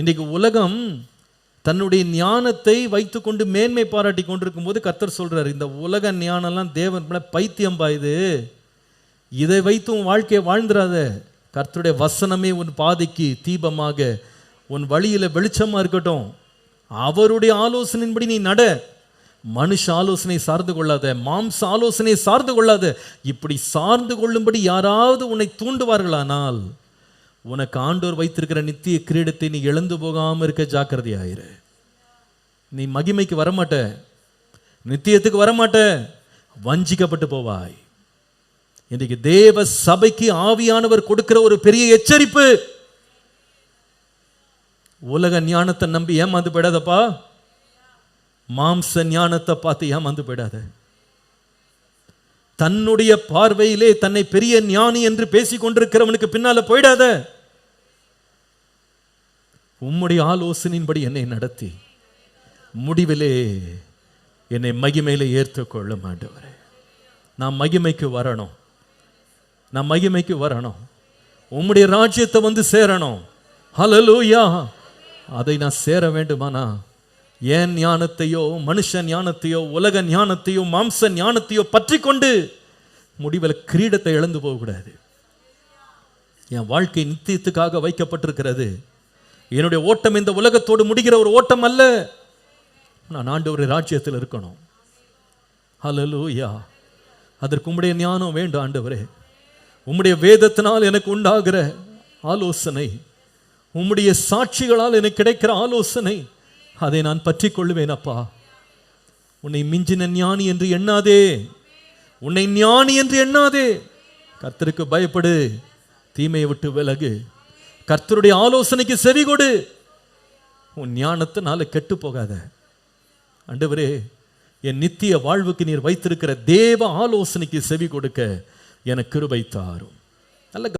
இன்றைக்கு உலகம் தன்னுடைய ஞானத்தை வைத்துக்கொண்டு மேன்மை பாராட்டி கொண்டிருக்கும் போது கத்தர் சொல்றாரு இந்த உலக ஞானம்லாம் தேவன் பைத்தியம் பாயுது இதை. வைத்து உன் வாழ்க்கையை வாழ்ந்துடாத கர்த்தருடைய வசனமே உன் பாதைக்கு தீபமாக உன் வழியில் வெளிச்சமாக இருக்கட்டும். அவருடைய ஆலோசனையின்படி நீ நட. மனுஷ ஆலோசனை சார்ந்து கொள்ளாத மாம்ச ஆலோசனை சார்ந்து கொள்ளாத. இப்படி சார்ந்து கொள்ளும்படி யாராவது உன்னை தூண்டுவார்களானால் உனக்கு ஆண்டோர் வைத்திருக்கிற நித்திய கிரீடத்தை நீ இழந்து போகாமல் இருக்க ஜாக்கிரதையாயிரு. நீ மகிமைக்கு வரமாட்ட. நித்தியத்துக்கு வரமாட்ட. வஞ்சிக்கப்பட்டு போவாய். இன்றைக்கு தேவ சபைக்கு ஆவியானவர் கொடுக்கிற ஒரு பெரிய எச்சரிப்பு. உலக ஞானத்தை நம்பி ஏமாந்து போயிடாதப்பா. மாம்ச ஞானத்தை பார்த்து ஏமாந்து போயிடாத. தன்னுடைய பார்வையிலே தன்னை பெரிய ஞானி என்று பேசிக் கொண்டிருக்கிறவனுக்கு பின்னால போயிடாத. உம்முடைய ஆலோசனையின்படி என்னை நடத்தி முடிவிலே என்னை மகிமையில் ஏற்றுக்கொள்ள மாட்டவர் நான் மகிமைக்கு வரணும். நான் மகிமைக்கு வரணும். உம்முடைய ராஜ்யத்தை வந்து சேரணும். ஹலலூயா அதை நான் சேர வேண்டுமானா? ஏன் ஞானத்தையோ மனுஷ ஞானத்தையோ உலக ஞானத்தையோ மாம்ச ஞானத்தையோ பற்றி கொண்டு முடிவில் கிரீடத்தை இழந்து போகக்கூடாது. என் வாழ்க்கை நித்தியத்துக்காக வைக்கப்பட்டிருக்கிறது. என்னுடைய ஓட்டம் இந்த உலகத்தோடு முடிகிற ஒரு ஓட்டம் அல்ல. நான் ஆண்டவர் ராஜ்யத்தில் இருக்கணும். ஹலலூயா அதற்கு உம்முடைய ஞானம் வேண்டும் ஆண்டவரே. உம்முடைய வேதத்தினால் எனக்கு உண்டாகிற ஆலோசனை உம்முடைய சாட்சிகளால் எனக்கு கிடைக்கிற ஆலோசனை அதை நான் பற்றி கொள்ளுவேன் அப்பா. உன்னை மிஞ்சின ஞானி என்று எண்ணாதே. உன்னை ஞானி என்று எண்ணாதே. கர்த்தருக்கு பயப்படு. தீமையை விட்டு விலகு. கர்த்தருடைய ஆலோசனைக்கு செவி கொடு. உன் ஞானத்தினால கெட்டு போகாத ஆண்டவரே என் நித்திய வாழ்வுக்கு நீர் வைத்திருக்கிற தேவ ஆலோசனைக்கு செவி கொடுக்க எனக்கு கிருபை தாரும். நல்ல